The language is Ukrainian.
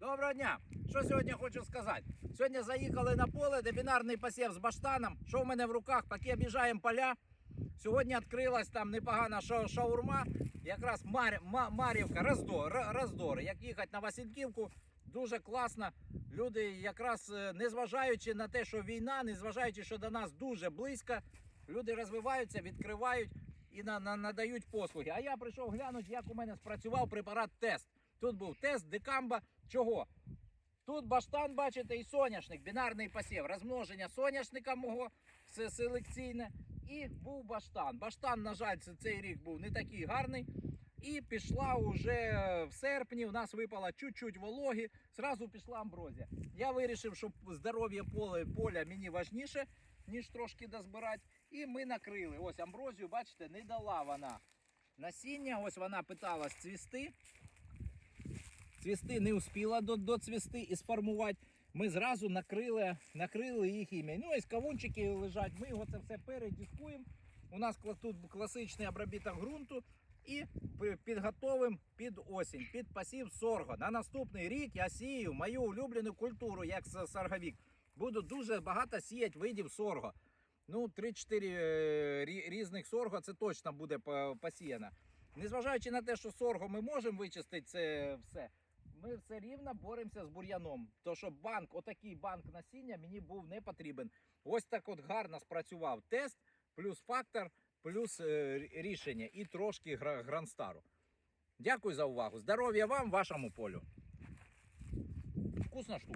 Доброго дня! Що сьогодні хочу сказати? Сьогодні заїхали на поле, де бінарний посів з баштаном. Що в мене в руках, поки об'їжджаємо поля. Сьогодні відкрилась там непогана ша- шаурма. Якраз Мар... Ма- Мар'ївка, роздор, Р- роздори. Як їхати на Васильківку, дуже класно. Люди, якраз е, незважаючи на те, що війна, незважаючи, що до нас дуже близько, люди розвиваються, відкривають і на, на, надають послуги. А я прийшов глянути, як у мене спрацював препарат тест. Тут був тест декамба. Чого? Тут баштан, бачите, і соняшник, бінарний посів, розмноження соняшника мого се- селекційне. І був баштан. Баштан, на жаль, цей рік був не такий гарний. І пішла уже в серпні, у нас випала чуть-чуть вологи, зразу пішла амброзія. Я вирішив, що здоров'я поля, поля мені важніше, ніж трошки дозбирати. І ми накрили. Ось амброзію, бачите, не дала вона насіння. Ось вона питалась цвісти. Цвісти не успіла доцвісти і сформувати. Ми зразу накрили, накрили їх ім'я. Ну, ось кавунчики лежать. Ми його це все передіскуємо. У нас тут класичний обробіток ґрунту. І підготовимо під осінь, під посів сорго. На наступний рік я сію мою улюблену культуру, як сорговік. Буду дуже багато сіяти видів сорго. Ну, 3-4 е, різних сорго це точно буде посіяно. Незважаючи на те, що сорго ми можемо вичистити це все, ми все рівно боремося з бур'яном. То що банк, отакий банк насіння мені був не потрібен. Ось так от гарно спрацював тест, плюс фактор, плюс е, рішення і трошки гра- гранстару. Дякую за увагу. Здоров'я вам, вашому полю. Вкусна штука.